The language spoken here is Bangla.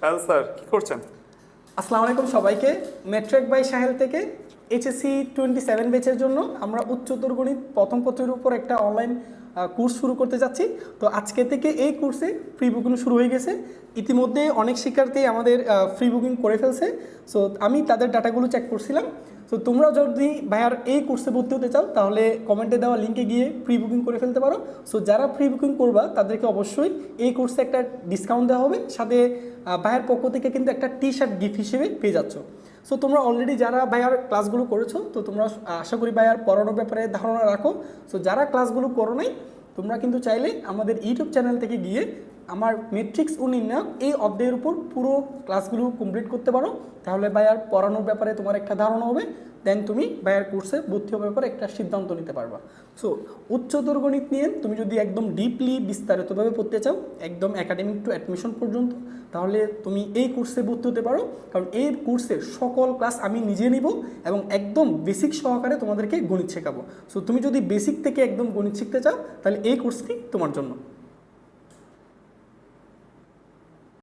সাহেল স্যার, কি করছেন? আসসালামু আলাইকুম সবাইকে। মেট্রিক বাই সাহেল থেকে এইচএসসি টোয়েন্টি সেভেন ব্যাচের জন্য আমরা উচ্চতর গণিত প্রথম পত্রের উপর একটা অনলাইন কোর্স শুরু করতে যাচ্ছি। তো আজকে থেকে এই কোর্সে ফ্রি বুকিং শুরু হয়ে গেছে। ইতিমধ্যে অনেক শিক্ষার্থী আমাদের ফ্রি বুকিং করে ফেলছে। সো আমি তাদের ডাটাগুলো চেক করছিলাম। তো তোমরা যদি ভাইয়ার এই কোর্সে ভর্তি হতে চাও, তাহলে কমেন্টে দেওয়া লিঙ্কে গিয়ে প্রি বুকিং করে ফেলতে পারো। সো যারা প্রি বুকিং করবা, তাদেরকে অবশ্যই এই কোর্সে একটা ডিসকাউন্ট দেওয়া হবে। সাথে ভাইয়ার পক্ষ থেকে কিন্তু একটা টি শার্ট গিফট হিসেবে পেয়ে যাচ্ছ। সো তোমরা অলরেডি যারা ভাইয়ার ক্লাসগুলো করেছ, তো তোমরা আশা করি ভাইয়ার পড়ানোর ব্যাপারে ধারণা রাখো। সো যারা ক্লাসগুলো করো নাই, তোমরা কিন্তু চাইলে আমাদের ইউটিউব চ্যানেল থেকে গিয়ে আমার মেট্রিক্স ও নির্ণায়ক এই অধ্যায়ের উপর পুরো ক্লাসগুলো কমপ্লিট করতে পারো। তাহলে ভাইয়ার পড়ানোর ব্যাপারে তোমার একটা ধারণা হবে দেন তুমি ভাইয়ার কোর্সে ভর্তি হওয়ার ব্যাপারে একটা সিদ্ধান্ত নিতে পারবা। সো উচ্চতর গণিত নিয়ে তুমি যদি একদম ডিপলি বিস্তারিতভাবে পড়তে চাও, একদম একাডেমিক টু অ্যাডমিশন পর্যন্ত, তাহলে তুমি এই কোর্সে ভর্তি হতে পারো। কারণ এই কোর্সের সকল ক্লাস আমি নিজে নিব এবং একদম বেসিক সহকারে তোমাদেরকে গণিত শেখাবো। সো তুমি যদি বেসিক থেকে একদম গণিত শিখতে চাও, তাহলে এই কোর্সটি তোমার জন্য।